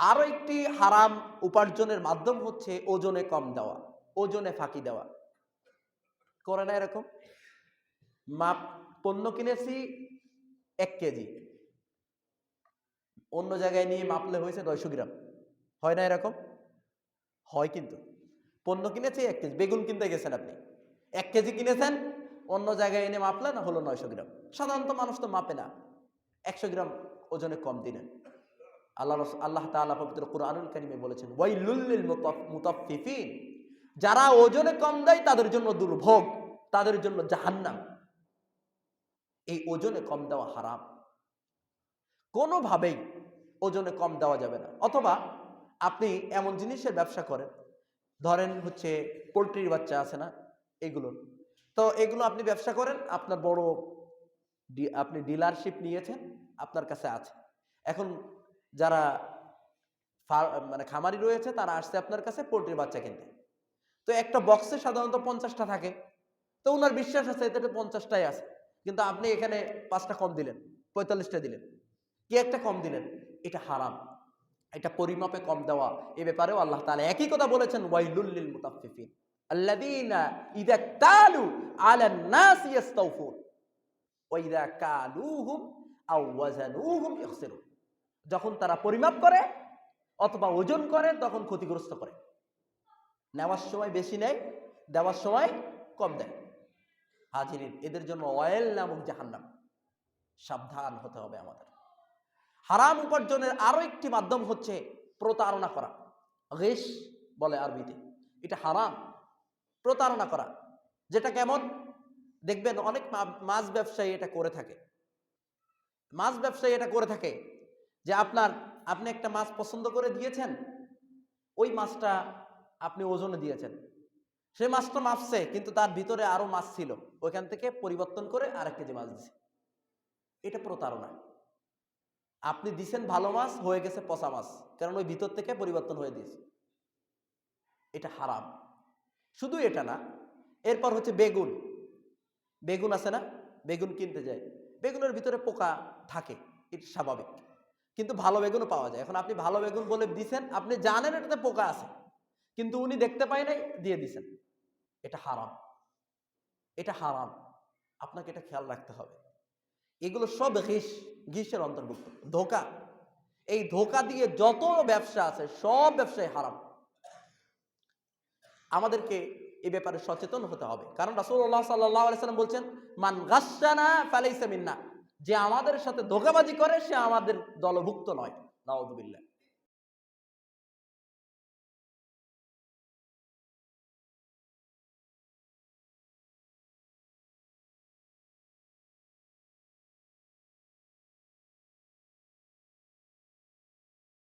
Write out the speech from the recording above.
আরও একটি হারাম উপার্জনের মাধ্যম হচ্ছে ওজনে কম দেওয়া, ওজনে ফাঁকি দেওয়া। করে না এরকম? মাপ, পণ্য কিনেছি, এক কেজি। অন্য জায়গায় নিয়ে মাপলে হয়েছে নয়শো গ্রাম। হয় না এরকম? হয় কিন্তু। পণ্য কিনেছি, এক কেজি। বেগুন কিনতে গেছেন আপনি? এক কেজি কিনেছেন, অন্য জায়গায় এনে মাপলেন, হলো নয়শো গ্রাম। সাধারণত মানুষ তো মাপে না। একশো গ্রাম ওজনে কম দিলেন। আল্লাহ আল্লাহ তাআলা পবিত্র কুরআনুল কারিমে বলেছেন ওয়াইলুল্লিল মুতাফ- মুতাফফিফিন। যারা ওজনে কম দেয়, তাদের জন্য দুর্ভোগ, তাদের জন্য জাহান্নাম। এই ওজনে কম দেওয়া হারাম। কোনোভাবেই ওজনে কম দেওয়া যাবে না। অথবা আপনি এমন জিনিসের ব্যবসা করেন, ধরেন হচ্ছে পোলট্রির বাচ্চা আছে না, এগুলো। তো এগুলো আপনি ব্যবসা করেন, আপনার বড় আপনি ডিলারশিপ নিয়েছেন, আপনার কাছে আছে। এখন যারা মানে খামারি রয়েছে, তারা আসছে আপনার কাছে পোলট্রির বাচ্চা কিনতে। তো একটা বক্সে সাধারণত পঞ্চাশটা থাকে। তো ওনার বিশ্বাস আছে, এতে পঞ্চাশটাই আছে। কিন্তু আপনি এখানে পাঁচটা কম দিলেন, পঁয়তাল্লিশটা দিলেন। কি একটা কম দিলেন? এটা হারাম। এটা পরিমাপে কম দেওয়া। এ ব্যাপারেও আল্লাহ তাআলা একই কথা বলেছেন ওয়াইলুল্লিল মুতাফফিফিন। আল্লাযীনা ইযা তালু আলান নাস ইস্তাওফুন ওয়া ইখসিরুন। যখন তারা পরিমাপ করে অথবা ওজন করে, তখন ক্ষতিগ্রস্ত করে। নেওয়ার সময় বেশি নেয়, দেওয়ার সময় কম দেয়। হাজিরিন এদের জন্য অয়েল নামক জাহান্নাম। সাবধান হতে হবে আমাদের। হারাম উপার্জনের আরও একটি মাধ্যম হচ্ছে প্রতারণা করা। রেশ বলে আরবিতে। এটা হারাম। প্রতারণা করা। যেটা কেমন? দেখবেন অনেক মাছ ব্যবসায়ী এটা করে থাকে। মাছ ব্যবসায়ী এটা করে থাকে। যে আপনার, আপনি একটা মাছ পছন্দ করে দিয়েছেন, ওই মাছটা আপনি ওজনে দিয়েছেন। সে মাছটা মাপছে, কিন্তু তার ভিতরে আরও মাছ ছিল। ওইখান থেকে পরিবর্তন করে আরেক কেজি মাছ দিছে। এটা প্রতারণা আপনি দিছেন ভালো মাছ, হয়ে গেছে পচা মাছ, কারণ ওই ভিতর থেকে পরিবর্তন হয়ে দিয়েছে। এটা হারাম। শুধু এটা না, এরপর হচ্ছে বেগুন। বেগুন আছে না? বেগুন কিনতে যায় বেগুনের ভিতরে পোকা থাকে, এটা স্বাভাবিক। কিন্তু ভালো বেগুনও পাওয়া যায়। এখন আপনি ভালো বেগুন বলে দিছেন, আপনি জানেন এটাতে পোকা আছে, কিন্তু উনি দেখতে পায় নাই, দিয়ে দিছেন। এটা হারাম। এটা হারাম। আপনাকে এটা খেয়াল রাখতে হবে। এগুলো সব ঘিস, ঘিসের অন্তর্ভুক্ত। ধোকা। এই ধোকা দিয়ে যত ব্যবসা আছে, সব ব্যবসায় হারাম। আমাদেরকে এই ব্যাপারে সচেতন হতে হবে। কারণ আলাইহি সাল্লাম বলছেন, মান গাসসানা ফালাইসা মিন্না। যে আমাদের সাথে ধোকাবাজি করে সে আমাদের দলভুক্ত নয়। নাউযুবিল্লাহ